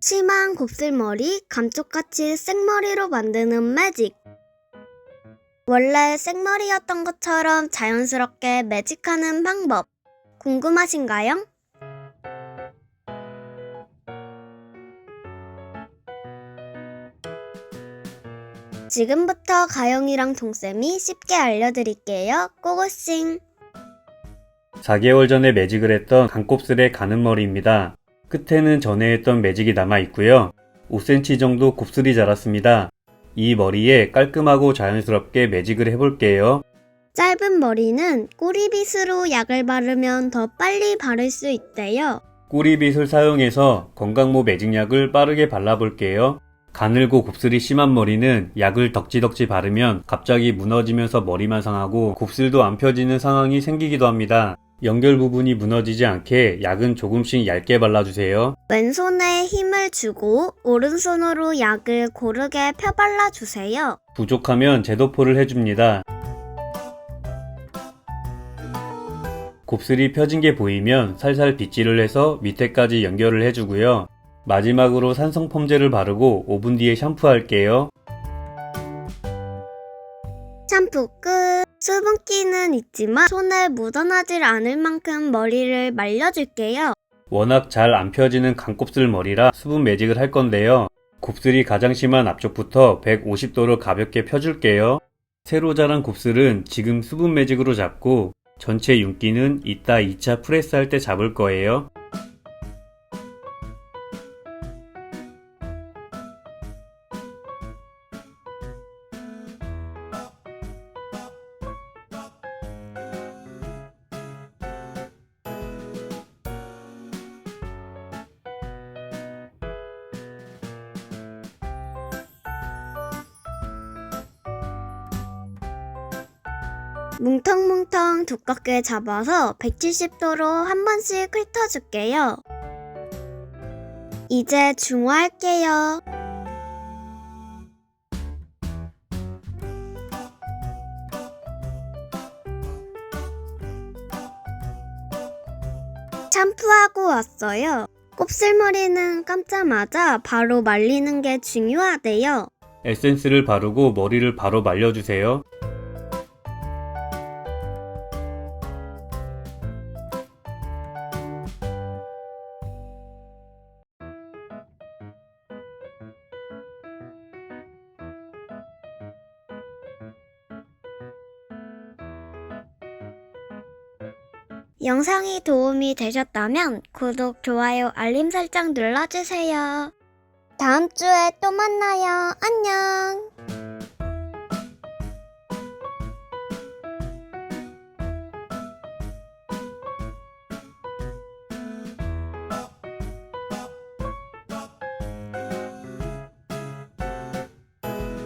심한 곱슬머리, 감쪽같이 생머리로 만드는 매직. 원래 생머리였던 것처럼 자연스럽게 매직하는 방법. 궁금하신가요? 지금부터 가영이랑 동쌤이 쉽게 알려드릴게요. 고고싱! 4개월 전에 매직을 했던 강곱슬의 가는 머리입니다. 끝에는 전에 했던 매직이 남아 있고요. 5cm 정도 곱슬이 자랐습니다. 이 머리에 깔끔하고 자연스럽게 매직을 해볼게요. 짧은 머리는 꼬리빗으로 약을 바르면 더 빨리 바를 수 있대요. 꼬리빗을 사용해서 건강모 매직약을 빠르게 발라볼게요. 가늘고 곱슬이 심한 머리는 약을 덕지덕지 바르면 갑자기 무너지면서 머리만 상하고 곱슬도 안 펴지는 상황이 생기기도 합니다. 연결 부분이 무너지지 않게 약은 조금씩 얇게 발라주세요. 왼손에 힘을 주고 오른손으로 약을 고르게 펴발라 주세요. 부족하면 제도포를 해줍니다. 곱슬이 펴진 게 보이면 살살 빗질을 해서 밑에까지 연결을 해주고요. 마지막으로 산성 펌제를 바르고 5분 뒤에 샴푸할게요. 샴푸 끝. 수분기는 있지만 손에 묻어나질 않을 만큼 머리를 말려줄게요. 워낙 잘 안 펴지는 강곱슬 머리라 수분 매직을 할 건데요. 곱슬이 가장 심한 앞쪽부터 150도로 가볍게 펴줄게요. 새로 자란 곱슬은 지금 수분 매직으로 잡고 전체 윤기는 이따 2차 프레스 할 때 잡을 거예요. 뭉텅뭉텅 두껍게 잡아서 170도로 한 번씩 훑어줄게요. 이제 중화할게요. 샴푸하고 왔어요. 곱슬머리는 감자마자 바로 말리는 게 중요하대요. 에센스를 바르고 머리를 바로 말려주세요. 영상이 도움이 되셨다면 구독, 좋아요, 알림 설정 눌러주세요. 다음 주에 또 만나요. 안녕!